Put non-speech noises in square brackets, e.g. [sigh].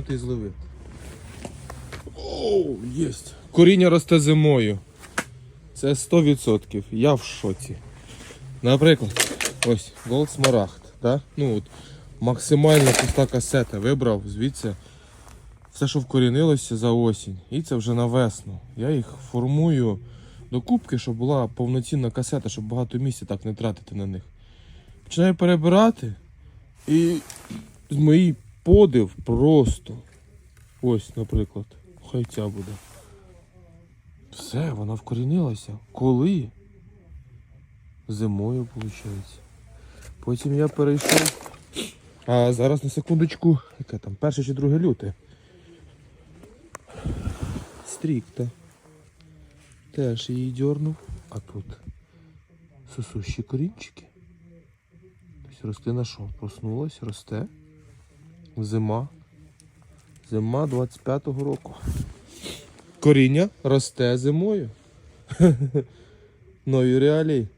Ти зловив. Оу, єсть. Коріння росте зимою. Це 100%. Я в шоці. Наприклад, ось Gold Smaragd. Да? Ну, максимально пуста касета. Вибрав звідси все, що вкорінилося за осінь. І це вже на весну. Я їх формую до кубки, щоб була повноцінна касета, щоб багато місця так не тратити на них. Починаю перебирати. І з моїй подив просто. Ось, наприклад, хай ця буде. Все, вона вкорінилася. Коли? Зимою, виходить. Потім я перейшов. А зараз на секундочку, яке там, перше чи друге люте. Стрікта. Теж її дьорнув. А тут сосущі корінчики. Тобто рослина що? Проснулась, росте. Зима. Зима 25-го року. Коріння росте зимою. [laughs] Нові реалії.